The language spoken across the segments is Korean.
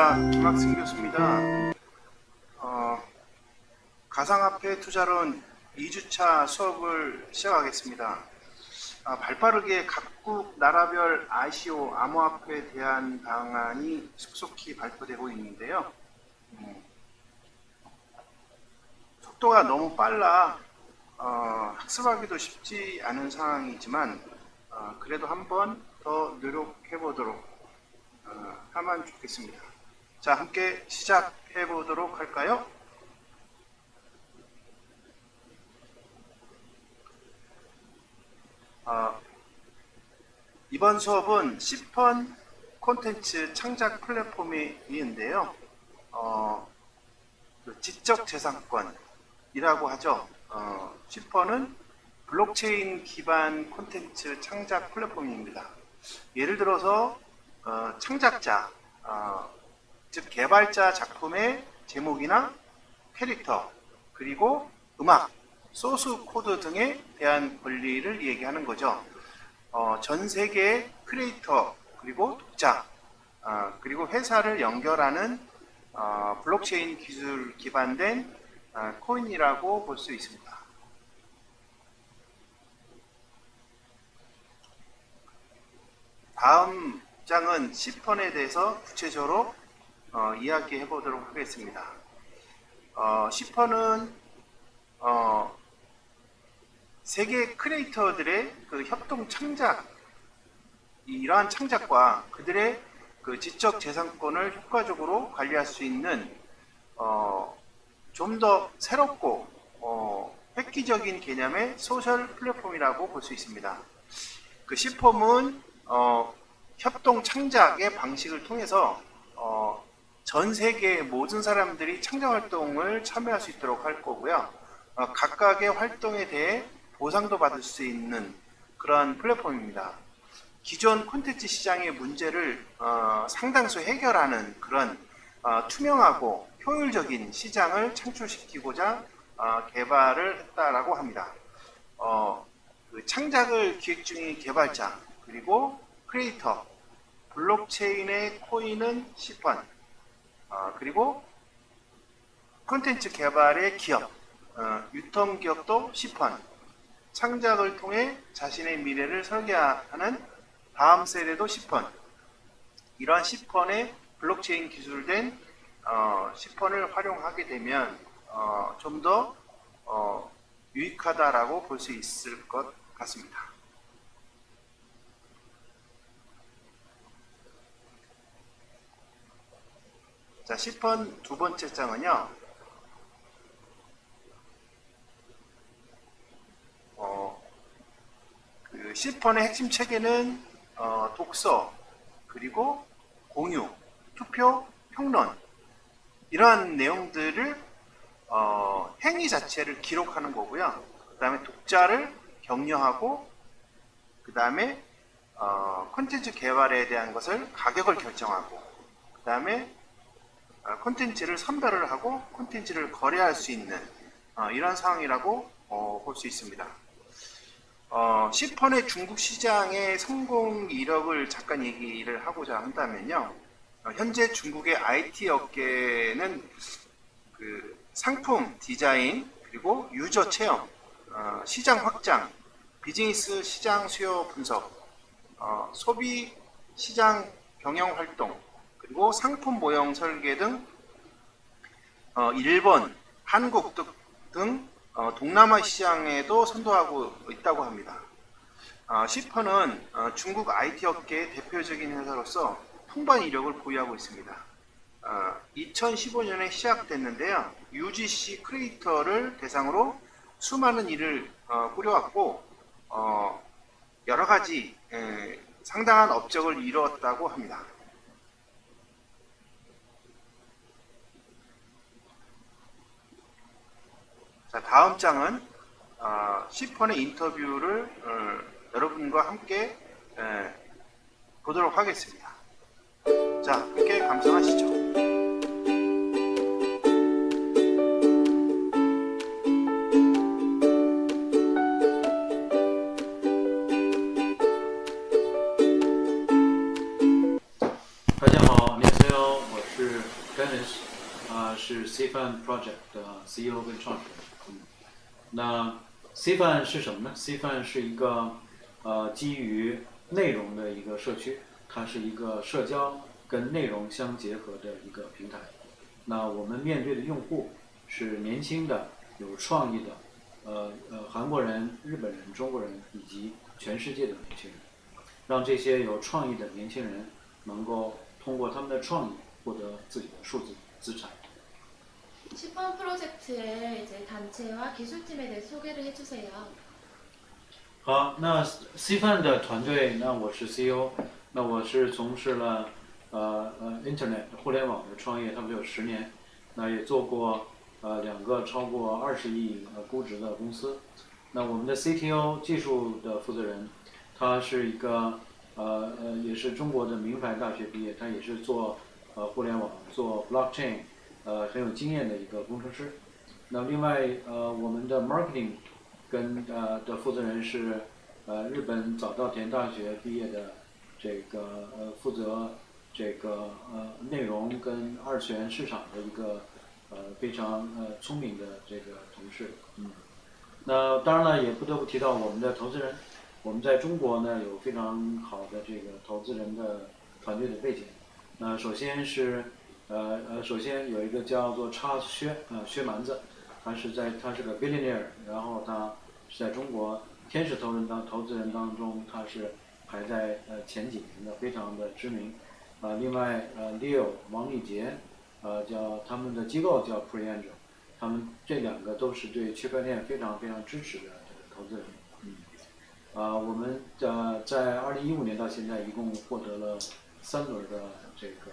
박승 교수입니다. 어, 가상화폐 투자론 2주차 수업을 시작하겠습니다. 아, 발빠르게 각국 나라별 ICO 암호화폐에 대한 방안이 속속히 발표되고 있는데요. 음, 속도가 너무 빨라 어, 학습하기도 쉽지 않은 상황이지만 어, 그래도 한번 더 노력해 보도록 어, 하면 좋겠습니다. 자, 함께 시작해 보도록 할까요? 어, 이번 수업은 10번 콘텐츠 창작 플랫폼이 있는데요. 어, 그 지적 재산권이라고 하죠. 어, 10번은 블록체인 기반 콘텐츠 창작 플랫폼입니다. 예를 들어서 어, 창작자, 어, 즉 개발자 작품의 제목이나 캐릭터, 그리고 음악, 소스 코드 등에 대한 권리를 얘기하는 거죠. 어, 전 세계 크리에이터, 그리고 독자, 어, 그리고 회사를 연결하는 어, 블록체인 기술 기반된 어, 코인이라고 볼 수 있습니다. 다음 장은 10번에 대해서 구체적으로 어, 이야기해 보도록 하겠습니다. 어, 10번은 어, 세계 크리에이터들의 그 협동 창작 이러한 창작과 그들의 그 지적 재산권을 효과적으로 관리할 수 있는 어, 좀 더 새롭고 어, 획기적인 개념의 소셜 플랫폼이라고 볼 수 있습니다. 그 시폼은 어, 협동 창작의 방식을 통해서 어, 전 세계의 모든 사람들이 창작 활동을 참여할 수 있도록 할 거고요. 어, 각각의 활동에 대해 보상도 받을 수 있는 그런 플랫폼입니다. 기존 콘텐츠 시장의 문제를 어, 상당수 해결하는 그런 어, 투명하고 효율적인 시장을 창출시키고자 어, 개발을 했다라고 합니다. 어, 그 창작을 기획 중인 개발자 그리고 크리에이터 블록체인의 코인은 10번 어, 그리고 콘텐츠 개발의 기업 어, 유통 기업도 10번 창작을 통해 자신의 미래를 설계하는 다음 세대도 10번 이러한 10번의 블록체인 기술된 어, 10번을 활용하게 되면 어, 좀더 어, 유익하다라고 볼 수 있을 것 같습니다. 자, 10번 두 번째 장은요. 어, 그 10번의 핵심 체계는 어, 독서, 그리고 공유, 투표, 평론 이러한 내용들을 어, 행위 자체를 기록하는 거고요. 그 다음에 독자를 격려하고 그 다음에 어, 콘텐츠 개발에 대한 것을 가격을 결정하고 그 다음에 어, 콘텐츠를 선별을 하고 콘텐츠를 거래할 수 있는 어, 이런 상황이라고 어, 볼수 있습니다. 어, 10번의 중국 시장의 성공 이력을 잠깐 얘기를 하고자 한다면요. 어, 현재 중국의 IT 업계는 그 상품 디자인 그리고 유저 체험, 어, 시장 확장, 비즈니스 시장 수요 분석, 어, 소비 시장 경영 활동, 그리고 상품 모형 설계 등 어, 일본, 한국 등- 등 어, 동남아 시장에도 선도하고 있다고 합니다. 어, 시퍼는 어, 중국 IT 업계의 대표적인 회사로서 풍부한 이력을 보유하고 있습니다. 어, 2015년에 시작됐는데요. UGC 크리에이터를 대상으로 수많은 일을 어, 꾸려왔고 어, 여러 가지 에, 상당한 업적을 이루었다고 합니다. 자, 다음 장은 어, 10번의 인터뷰를 어, 여러분과 함께 에, 보도록 하겠습니다. 자, 함께 감상하시죠. Hello，大家好，안녕하세요，我是跟 Dennis，啊、是 CFAN Project 的 CEO 跟创始人。 那 CFAN 是什么呢？CFAN 是一个呃基于内容的一个社区，它是一个社交跟内容相结合的一个平台。那我们面对的用户是年轻的、有创意的，呃呃韩国人、日本人、中国人以及全世界的年轻人，让这些有创意的年轻人能够通过他们的创意获得自己的数字资产。 10번 프로젝트의 이제 단체와 기술팀에 대해 소개를 해주세요. 好，那 CFAN 的团队，那我是 CEO，那我是从事了呃呃 Internet 互联网的创业，差不多有十年，那也做过呃两个超过二十亿呃估值的公司。那我们的 CTO 技术的负责人，他是一个呃呃也是中国的名牌大学毕业，他也是做呃互联网做 blockchain 呃很有经验的一个工程师。那另外呃我们的 marketing 跟呃的负责人是呃日本早稻田大学毕业的这个呃负责这个呃内容跟二次元市场的一个呃非常呃聪明的这个同事，嗯，那当然了也不得不提到我们的投资人，我们在中国呢有非常好的这个投资人的团队的背景，那首先是呃呃首先有一个叫做叉薛呃薛蛮子。他是在他是个 billionaire，然后他是在中国天使投人当投资人当中，他是排在呃前几名的，非常的知名。啊、另外呃 Leo 王立杰，呃叫他们的机构叫 Preangel，他们这两个都是对区块链非常非常支持的这个投资人。嗯，啊、我们呃在二零一五年到现在一共获得了三轮的这个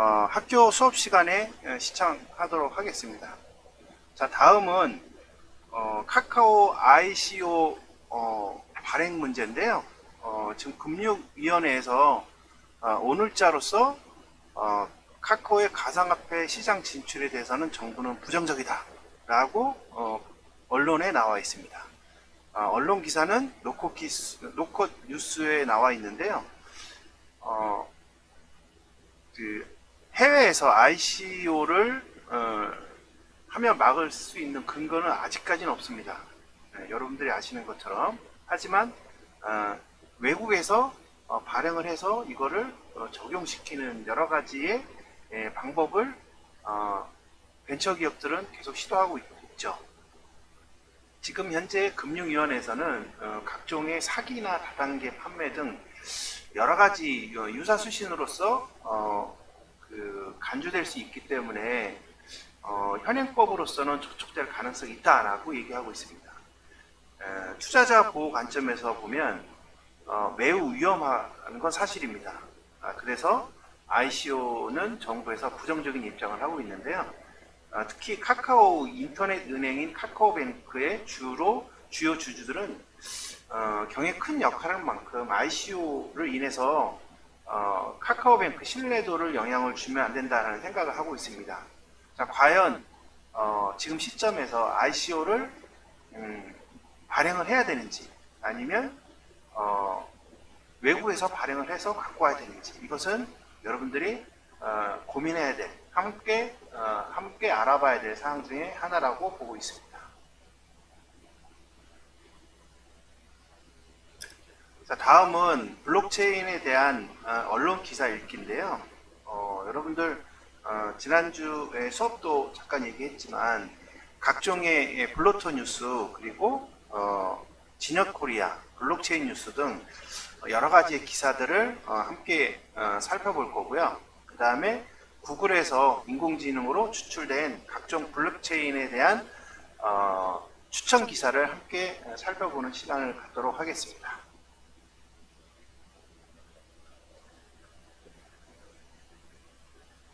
어, 학교 수업 시간에 어, 시청하도록 하겠습니다. 자, 다음은 어, 카카오 ICO 어, 발행 문제인데요. 어, 지금 금융위원회에서 어, 오늘자로서 어, 카카오의 가상화폐 시장 진출에 대해서는 정부는 부정적이다라고 어, 언론에 나와 있습니다. 아, 언론 기사는 기스, 로코 뉴스에 나와 있는데요. 어, 그 해외에서 ICO를 어, 하면 막을 수 있는 근거는 아직까지는 없습니다. 네, 여러분들이 아시는 것처럼 하지만 어, 외국에서 어, 발행을 해서 이거를 어, 적용시키는 여러 가지의 예, 방법을 어, 벤처 기업들은 계속 시도하고 있- 있죠. 지금 현재 금융위원회에서는 어, 각종의 사기나 다단계 판매 등 여러 가지 어, 유사 수신으로서 어, 그 간주될 수 있기 때문에 어, 현행법으로서는 저촉될 가능성이 있다라고 얘기하고 있습니다. 에, 투자자 보호 관점에서 보면 어, 매우 위험한 건 사실입니다. 아, 그래서 ICO는 정부에서 부정적인 입장을 하고 있는데요. 아, 특히 카카오 인터넷 은행인 카카오뱅크의 주로 주요 주주들은 어, 경에 큰 역할을 한 만큼 ICO를 인해서 어, 카카오뱅크 신뢰도를 영향을 주면 안 된다는 생각을 하고 있습니다. 자, 과연 어, 지금 시점에서 ICO를 음, 발행을 해야 되는지 아니면 어, 외국에서 발행을 해서 갖고 와야 되는지 이것은 여러분들이 어, 고민해야 될 함께 어, 함께 알아봐야 될 사항 중에 하나라고 보고 있습니다. 자 다음은 블록체인에 대한 어, 언론 기사 읽기인데요. 어, 여러분들 어, 지난주에 수업도 잠깐 얘기했지만 각종의 예, 블로터 뉴스 그리고 어, 진역 코리아, 블록체인 뉴스 등 여러 가지의 기사들을 어, 함께 어, 살펴볼 거고요. 그 다음에 구글에서 인공지능으로 추출된 각종 블록체인에 대한 어, 추천 기사를 함께 어, 살펴보는 시간을 갖도록 하겠습니다.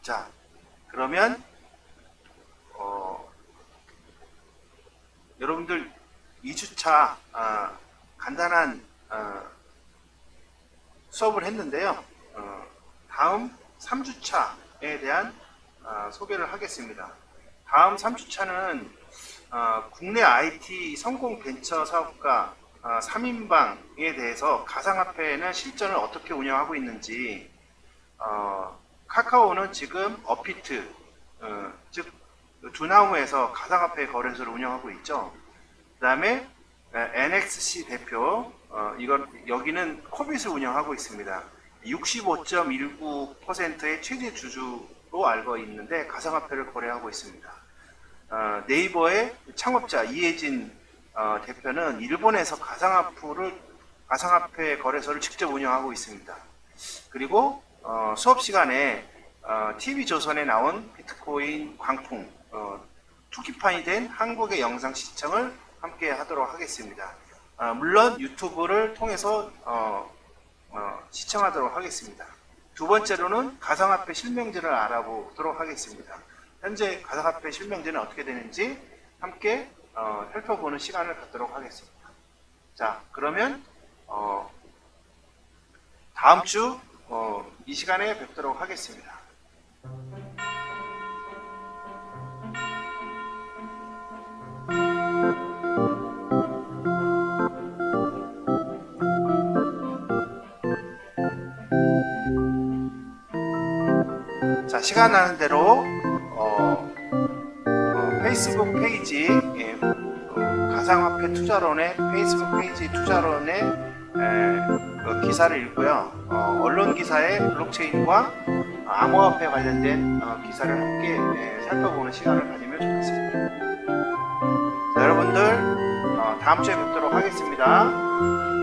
자, 그러면 어, 여러분들 2주차 아, 간단한 어, 수업을 했는데요. 어, 다음 3주차에 대한 어, 소개를 하겠습니다. 다음 3주차는 어, 국내 IT 성공 벤처 사업가 어, 3인방에 대해서 가상화폐는 실전을 어떻게 운영하고 있는지 어, 카카오는 지금 어피트 어, 즉 두나무에서 가상화폐 거래소를 운영하고 있죠. 그 다음에 NXC 대표 어, 이건 여기는 코빗을 운영하고 있습니다. 65.19%의 최대 주주로 알고 있는데 가상화폐를 거래하고 있습니다. 어, 네이버의 창업자 이혜진 어, 대표는 일본에서 가상화폐를 가상화폐 거래소를 직접 운영하고 있습니다. 그리고 어, 수업 시간에 TV 조선에 나온 비트코인 광풍 어, 투기판이 된 한국의 영상 시청을 함께 하도록 하겠습니다. 어, 물론 유튜브를 통해서 어, 어, 시청하도록 하겠습니다. 두 번째로는 가상화폐 실명제를 알아보도록 하겠습니다. 현재 가상화폐 실명제는 어떻게 되는지 함께 어, 살펴보는 시간을 갖도록 하겠습니다. 자, 그러면 어, 다음 주 어, 이 시간에 뵙도록 하겠습니다. 자, 시간 나는 대로 어, 어, 페이스북 페이지 예, 어, 가상화폐 투자론의 페이스북 페이지 투자론의 에, 그 기사를 읽고요. 어, 언론 기사에 블록체인과 암호화폐 관련된 어, 기사를 함께 예, 살펴보는 시간을 가지면 좋겠습니다. 자, 여러분들 어, 다음 주에 뵙도록 하겠습니다.